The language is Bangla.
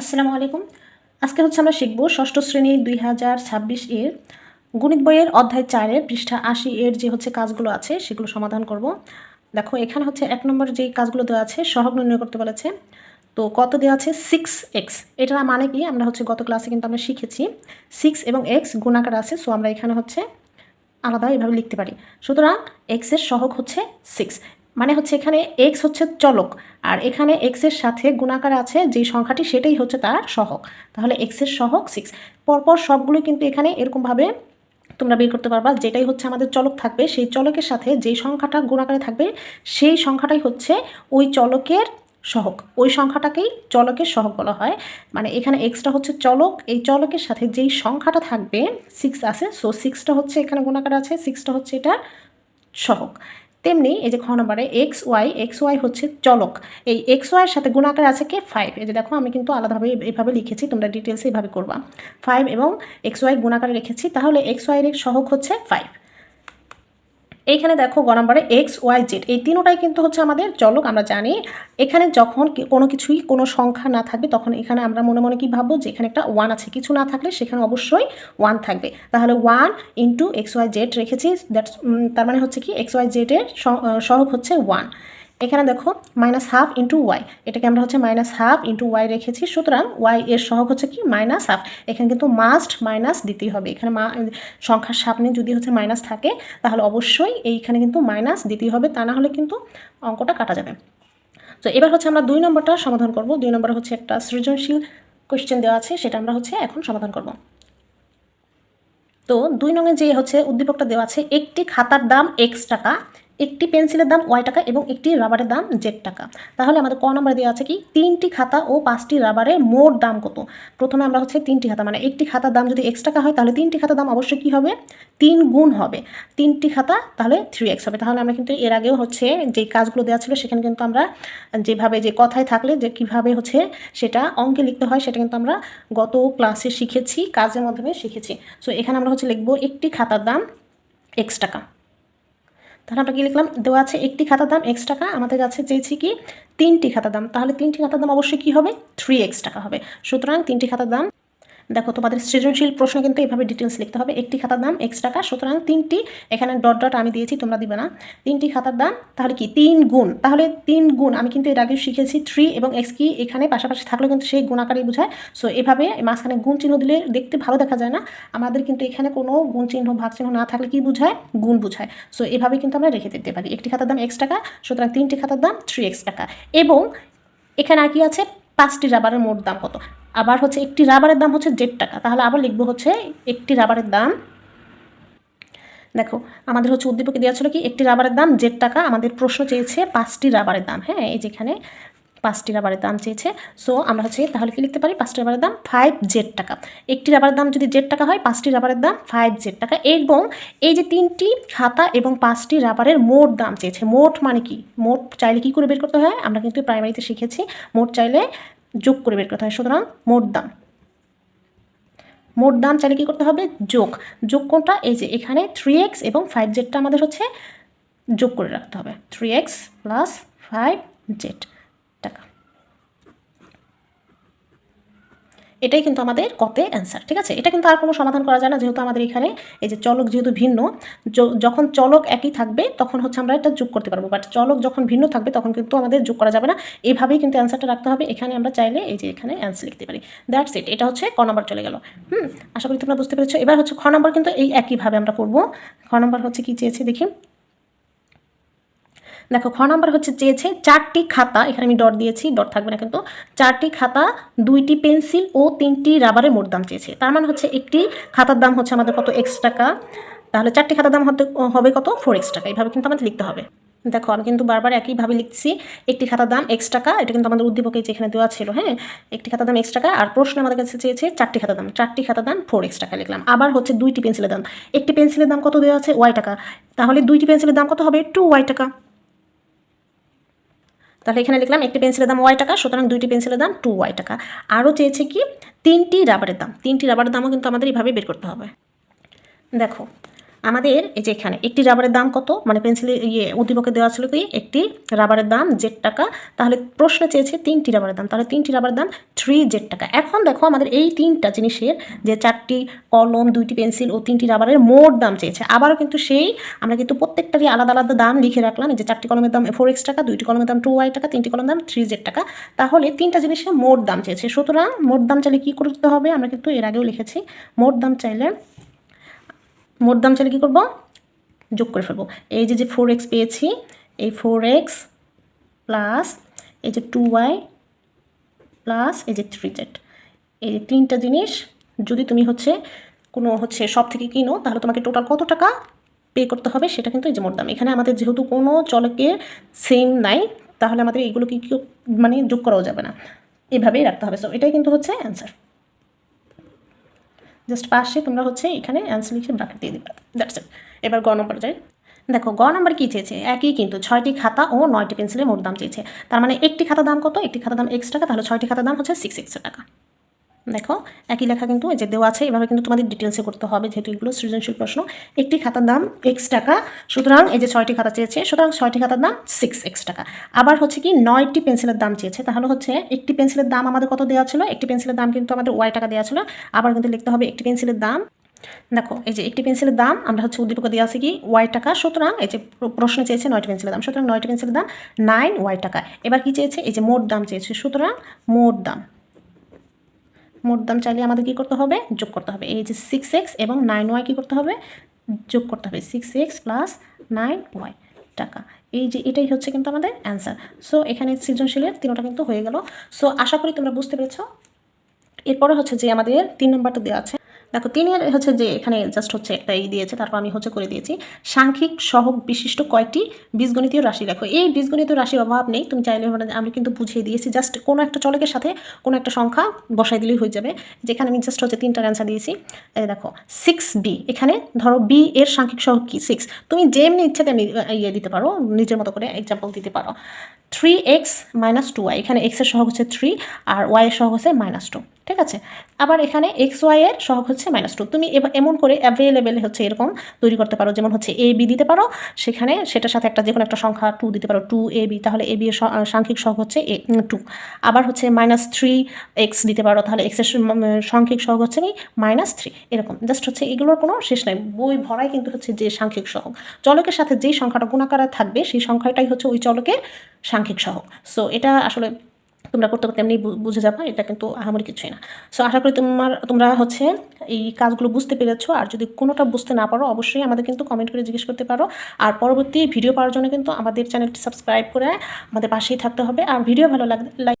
আসসালামু আলাইকুম। আজকে হচ্ছে আমরা শিখব ষষ্ঠ শ্রেণি দুই হাজার ছাব্বিশ এর গণিত বইয়ের অধ্যায় চারের পৃষ্ঠা আশি এর যে হচ্ছে কাজগুলো আছে সেগুলো সমাধান করব। দেখো, এখানে হচ্ছে এক নম্বর যে কাজগুলো দেওয়া আছে সহগ নির্ণয় করতে বলেছে। তো কত দেওয়া আছে? সিক্স এক্স এটার মানে কি? আমরা হচ্ছে গত ক্লাসে কিন্তু আমরা শিখেছি। সিক্স এবং এক্স গুণাকার আছে সো আমরা এখানে হচ্ছে আলাদা এভাবে লিখতে পারি। সুতরাং এক্সের সহগ হচ্ছে সিক্স মানে হচ্ছে এখানে এক্স হচ্ছে চলক, আর এখানে এক্সের সাথে গুণাকার আছে যে সংখ্যাটি সেটাই হচ্ছে তার সহক তাহলে এক্সের সহগ সিক্স পরপর সবগুলো কিন্তু এখানে এরকমভাবে তোমরা বের করতে পারবা, যেটাই হচ্ছে আমাদের চলক থাকবে, সেই চলকের সাথে যেই সংখ্যাটা গুণাকারে থাকবে, সেই সংখ্যাটাই হচ্ছে ওই চলকের সহক ওই সংখ্যাটাকেই চলকের সহক বলা হয়। মানে এখানে এক্সটা হচ্ছে চলক, এই চলকের সাথে যেই সংখ্যাটা থাকবে সিক্স আছে সো সিক্সটা হচ্ছে এখানে গুণাকার আছে সিক্সটা হচ্ছে এটা সহগ। তেমনি এই যে খ নম্বরে এক্স ওয়াই এক্স ওয়াই হচ্ছে চলক। এই এক্স ওয়াইয়ের সাথে গুণাকার আছে কে? ফাইভ এই যে দেখো, আমি কিন্তু আলাদাভাবে এভাবে লিখেছি, তোমরা ডিটেলসে এইভাবে করবা। ফাইভ এবং এক্স ওয়াই গুণাকারে রেখেছি, তাহলে এক্স ওয়াইয়ের সহক হচ্ছে ফাইভ এইখানে দেখো গ নম্বরে এক্স, ওয়াই, জেড, এই তিনোটাই কিন্তু হচ্ছে আমাদের চলক, আমরা জানি। এখানে যখন কোনো কিছুই কোনো সংখ্যা না থাকবে, তখন এখানে আমরা মনে মনে কি ভাববো যে এখানে একটা ওয়ান আছে। কিছু না থাকলে সেখানে অবশ্যই ওয়ান থাকবে। তাহলে one into X Y Z রেখেছি দ্যাটস তার মানে হচ্ছে কি এক্স ওয়াই জেডের সহগ হচ্ছে ওয়ান এখানে দেখো মাইনাস হাফ ইন্টু ওয়াই এটাকে আমরা হচ্ছে মাইনাস হাফ ইন্টু ওয়াই রেখেছি, সুতরাং ওয়াই এর সহগ হচ্ছে কি? মাইনাস হাফ এখানে কিন্তু মাস্ট মাইনাস দিতেই হবে, এখানে মা সংখ্যার সামনে যদি হচ্ছে মাইনাস থাকে, তাহলে অবশ্যই এইখানে কিন্তু মাইনাস দিতেই হবে, তা না হলে কিন্তু অঙ্কটা কাটা যাবে। তো এবার হচ্ছে আমরা দুই নম্বরটা সমাধান করব, দুই নম্বর হচ্ছে একটা সৃজনশীল কোয়েশ্চেন দেওয়া আছে, সেটা আমরা হচ্ছে এখন সমাধান করব। তো দুই নঙে যে হচ্ছে উদ্দীপকটা দেওয়া আছে, একটি খাতার দাম এক্স টাকা একটি পেন্সিলের দাম ওয়াই টাকা এবং একটি রাবারের দাম জেড টাকা। তাহলে আমাদের ক নম্বরে দেওয়া আছে কি? তিনটি খাতা ও পাঁচটি রাবারের মোট দাম কত? প্রথমে আমরা হচ্ছে তিনটি খাতা মানে একটি খাতার দাম যদি এক্স টাকা হয়, তাহলে তিনটি খাতার দাম অবশ্যই কী হবে? তিন গুণ হবে। তিনটি খাতা, তাহলে থ্রি এক্স হবে। তাহলে আমরা কিন্তু এর আগেও হচ্ছে যে কাজগুলো দেওয়া ছিল, সেখানে কিন্তু আমরা যেভাবে, যে কথায় থাকলে, যে কীভাবে হচ্ছে সেটা অঙ্কে লিখতে হয়, সেটা কিন্তু আমরা গত ক্লাসে শিখেছি, কাজের মাধ্যমে শিখেছি। সো এখানে আমরা হচ্ছে লিখব একটি খাতার দাম এক্স টাকা। তাহলে আমরা কী লিখলাম? দেওয়া আছে একটি খাতার দাম এক্স টাকা, আমাদের কাছে চেয়েছি কি? তিনটি খাতার দাম। তাহলে তিনটি খাতার দাম অবশ্যই কি হবে? থ্রি এক্স টাকা হবে। সুতরাং তিনটি খাতার দাম দেখো, তোমাদের সৃজনশীল প্রশ্ন কিন্তু এইভাবে ডিটেলস লিখতে হবে। একটি খাতার দাম এক্স টাকা, সুতরাং তিনটি, এখানে ডট ডট আমি দিয়েছি, তোমরা দিবে না। তিনটি খাতার দাম, তাহলে কি? তিন গুণ। তাহলে তিন গুণ, আমি কিন্তু এর আগে শিখেছি থ্রি এবং এক্স কি এখানে পাশাপাশি থাকলেও কিন্তু সেই গুণাকারই বোঝায়। সো এভাবে মাঝখানে গুণ চিহ্ন দিলে দেখতে ভালো দেখা যায় না। আমাদের কিন্তু এখানে কোনো গুণ চিহ্ন, ভাগ চিহ্ন না থাকলে কি বোঝায়? গুণ বোঝায়। সো এভাবে কিন্তু আমরা রেখে দিতে পারি। একটি খাতার দাম এক্স টাকা, সুতরাং তিনটি খাতার দাম থ্রি এক্স টাকা। এবং এখানে আর কি আছে? পাঁচটি রাবারের মোট দাম কত? আবার হচ্ছে একটি রাবারের দাম হচ্ছে দেড় টাকা। তাহলে আবার লিখব হচ্ছে একটি রাবারের দাম দেখো, আমাদের হচ্ছে উদ্দীপকে দেওয়া ছিল কি? একটি রাবারের দাম দেড় টাকা। আমাদের প্রশ্ন চেয়েছে পাঁচটি রাবারের দাম। হ্যাঁ এই যেখানে পাঁচটি রাবারের দাম চেয়েছে। সো আমরা হচ্ছে তাহলে কি লিখতে পারি? পাঁচটি রাবারের দাম ফাইভ জেড টাকা। একটি রাবারের দাম যদি জেড টাকা হয় পাঁচটি রাবারের দাম ফাইভ জেড টাকা। এবং এই যে তিনটি খাতা এবং পাঁচটি রাবারের মোট দাম চেয়েছে, মোট মানে কি? মোট চাইলে কি করে বের করতে হয়? আমরা কিন্তু প্রাইমারিতে শিখেছি, মোট চাইলে যোগ করে বের করতে হয়। সুতরাং মোট দাম। মোট দাম চাইলে কী করতে হবে? যোগ। যোগ কোনটা? এই যে এখানে থ্রি এক্স এবং ফাইভ জেডটা আমাদের হচ্ছে যোগ করে রাখতে হবে। Three X plus five Z টাকা। এটাই কিন্তু আমাদের কতে অ্যান্সার ঠিক আছে? এটা কিন্তু আর কোনো সমাধান করা যায় না, যেহেতু আমাদের এখানে এই যে চলক যেহেতু ভিন্ন যখন চলক একই থাকবে, তখন হচ্ছে আমরা এটা যোগ করতে পারব। বাট চলক যখন ভিন্ন থাকবে, তখন কিন্তু আমাদের যোগ করা যাবে না। এইভাবেই কিন্তু অ্যান্সারটা রাখতে হবে। এখানে আমরা চাইলে এই যে এখানে অ্যান্সার লিখতে পারি। দ্যাটস ইট এটা হচ্ছে ক নম্বর চলে গেল। হুম? আশা করি তোমরা বুঝতে পেরেছ। এবার হচ্ছে খ নম্বর কিন্তু এই একইভাবে আমরা করব। খ নম্বর হচ্ছে কি চেয়েছে? দেখি। দেখো, খ নাম্বার হচ্ছে চেয়েছে চারটি খাতা, এখানে আমি ডট দিয়েছি, ডট থাকবে না কিন্তু, চারটি খাতা, দুইটি পেন্সিল ও তিনটি রাবারের মোট দাম চেয়েছে। তার মানে হচ্ছে একটি খাতার দাম হচ্ছে আমাদের কত? এক্স টাকা। তাহলে চারটি খাতার দাম হতে হবে কত? ফোর এক্স টাকা। এইভাবে কিন্তু আমাদের লিখতে হবে। দেখো, আমি কিন্তু বারবার একইভাবে লিখছি, একটি খাতার দাম এক্স টাকা, এটা কিন্তু আমাদের উদ্দীপকে যেখানে দেওয়া ছিল হ্যাঁ? একটি খাতার দাম এক্স টাকা, আর প্রশ্ন আমাদের কাছে চেয়েছে চারটি খাতার দাম। চারটি খাতার দাম ফোর এক্স টাকা লিখলাম। আবার হচ্ছে দুইটি পেন্সিলের দাম। একটি পেন্সিলের দাম কত দেওয়া আছে? ওয়াই টাকা। তাহলে দুইটি পেন্সিলের দাম কত হবে? টু ওয়াই টাকা। তাহলে এখানে লিখলাম একটি পেন্সিলের দাম ওয়াই টাকা, সুতরাং দুইটি পেন্সিলের দাম টু ওয়াই টাকা। আরও চেয়েছে কি? তিনটি রাবারের দাম। তিনটি রাবারের দামও কিন্তু আমাদের এইভাবে বের করতে হবে। দেখো আমাদের এই যে এখানে একটি রাবারের দাম কত? মানে পেন্সিলে ইয়ে উদ্দীপকে দেওয়া ছিল কি? একটি রাবারের দাম জেড টাকা। তাহলে প্রশ্ন চেয়েছে তিনটি রাবারের দাম। তাহলে তিনটি রাবারের দাম থ্রি জেড টাকা। এখন দেখো আমাদের এই তিনটা জিনিসের যে চারটি কলম, দুইটি পেন্সিল ও তিনটি রাবারের মোট দাম চেয়েছে। আবারও কিন্তু সেই আমরা কিন্তু প্রত্যেকটারই আলাদা আলাদা দাম লিখে রাখলাম। যে চারটি কলমের দাম ফোর এক্স টাকা, দুইটি কলমের দাম টু ওয়াই টাকা, তিনটি কলমের দাম থ্রি জেড টাকা। তাহলে তিনটা জিনিসের মোট দাম চেয়েছে। সুতরাং মোট দাম চাইলে কী করতে হবে? আমরা কিন্তু এর আগেও লিখেছি। মোট দাম চাইলে মোট দাম চাইলে কী করব? যোগ করে ফেলব। এই যে যে ফোর এক্স পেয়েছি, এই ফোর এক্স প্লাস এই যে টু ওয়াই প্লাস এই যে থ্রি জেড এই যে তিনটা জিনিস, যদি তুমি হচ্ছে কোনো হচ্ছে সব থেকে কিনো, তাহলে তোমাকে টোটাল কত টাকা পে করতে হবে সেটা কিন্তু এই যে মোট দাম। এখানে আমাদের যেহেতু কোনো চলকের সেম নাই, তাহলে আমাদের এইগুলো কি মানে যোগ করাও যাবে না। এভাবেই রাখতে হবে। সো এটাই কিন্তু হচ্ছে অ্যান্সার জাস্ট পাশে তোমরা হচ্ছে এখানে অ্যান্সার লিখে ব্রাকেট দিয়ে দিবে। দ্যাটস ইট এবার গ নম্বর যাই। দেখো, গ নম্বর কী চেয়েছে? একই কিন্তু, ছয়টি খাতা ও নয়টি পেন্সিলের মোট দাম চেয়েছে। তার মানে একটি খাতা দাম কত? একটি খাতা দাম এক্স টাকা, তাহলে ছয়টি খাতা দাম হচ্ছে সিক্স এক্স টাকা। দেখো, একই লেখা কিন্তু এই যে দেওয়া আছে, এভাবে কিন্তু তোমাদের ডিটেলসে করতে হবে, যেহেতু এগুলো সৃজনশীল প্রশ্ন। একটি খাতার দাম এক্স টাকা, সুতরাং এই যে ছয়টি খাতা চেয়েছে, সুতরাং ছয়টি খাতার দাম সিক্স এক্স টাকা। আবার হচ্ছে কি, নয়টি পেন্সিলের দাম চেয়েছে, তাহলে হচ্ছে একটি পেন্সিলের দাম আমাদের কত দেওয়া ছিল? একটি পেন্সিলের দাম কিন্তু আমাদের ওয়াই টাকা দেওয়া ছিল। আবার কিন্তু লিখতে হবে একটি পেন্সিলের দাম, দেখো, এই যে একটি পেন্সিলের দাম, আমরা হচ্ছে উদ্দীপক দিয়ে আছে কি ওয়াই টাকা, সুতরাং এই যে প্রশ্ন চেয়েছে নয়টি পেন্সিলের দাম, সুতরাং নয়টি পেন্সিলের দাম নাইন ওয়াই টাকা। এবার কি চেয়েছে? এই যে মোট দাম চেয়েছে, সুতরাং মোট দাম। মোট দাম চাইলে আমাদের কী করতে হবে? যোগ করতে হবে। এই যে সিক্স এক্স এবং নাইন ওয়াই কী করতে হবে? যোগ করতে হবে। Six X plus nine Y টাকা। এই যে এটাই হচ্ছে কিন্তু আমাদের অ্যান্সার সো এখানে সৃজনশীলের তিনটা কিন্তু হয়ে গেল। সো আশা করি তোমরা বুঝতে পেরেছ। এরপরে হচ্ছে যে আমাদের তিন নম্বরটা দেওয়া আছে। দেখো, তিনি হচ্ছে যে এখানে জাস্ট হচ্ছে একটা ই দিয়েছে, তারপর আমি হচ্ছে করে দিয়েছি। সাংখ্যিক সহগ বিশিষ্ট কয়েকটি বীজগণিতীয় রাশি লেখো এই বীজগণিতীয় রাশির অভাব নেই, তুমি চাইলে মানে আমি কিন্তু বুঝিয়ে দিয়েছি জাস্ট কোনো একটা চলকের সাথে কোনো একটা সংখ্যা বসাই দিলেই হয়ে যাবে। যেখানে আমি জাস্ট হচ্ছে তিনটার অ্যান্সার দিয়েছি। দেখো সিক্স বি এখানে ধরো বি এর সাংখ্যিক সহগ কি? সিক্স তুমি যেমনি ইচ্ছা তেমনি ইয়ে দিতে পারো, নিজের মতো করে এক্সাম্পল দিতে পারো। Three X minus two Y এখানে এক্সের সহগ হচ্ছে থ্রি আর ওয়াইয়ের সহগ হচ্ছে মাইনাস টু ঠিক আছে? আবার এখানে এক্স ওয়াইয়ের সহগ হচ্ছে মাইনাস টু তুমি এমন করে অ্যাভেলেবেল হচ্ছে এরকম তৈরি করতে পারো, যেমন হচ্ছে এ বি দিতে পারো, সেখানে সেটার সাথে একটা যে কোনো একটা সংখ্যা টু দিতে পারো টু এ বি তাহলে এ বি এর সাংখ্যিক সহগ হচ্ছে এ টু আবার হচ্ছে মাইনাস থ্রি এক্স দিতে পারো, তাহলে এক্সের সাংখ্যিক সহগ হচ্ছে কি? মাইনাস থ্রি এরকম জাস্ট হচ্ছে এগুলোর কোনো শেষ নাই, বই ভরাই কিন্তু হচ্ছে যে সাংখ্যিক সহগ, চলকের সাথে যেই সংখ্যাটা গুণাকারে থাকবে, সেই সংখ্যাটাই হচ্ছে ওই চলকের সাংখ্যিক সহগ। সো এটা আসলে তোমরা করতে করতে এমনি বুঝে যাবা, এটা কিন্তু আহামরি কিছুই না। সো আশা করি তোমার, তোমরা হচ্ছে এই কাজগুলো বুঝতে পেরেছ। আর যদি কোনোটা বুঝতে না পারো, অবশ্যই আমাদের কিন্তু কমেন্ট করে জিজ্ঞেস করতে পারো। আর পরবর্তী ভিডিও পাওয়ার জন্য কিন্তু আমাদের চ্যানেলটি সাবস্ক্রাইব করে আমাদের পাশেই থাকতে হবে। আর ভিডিও ভালো লাগে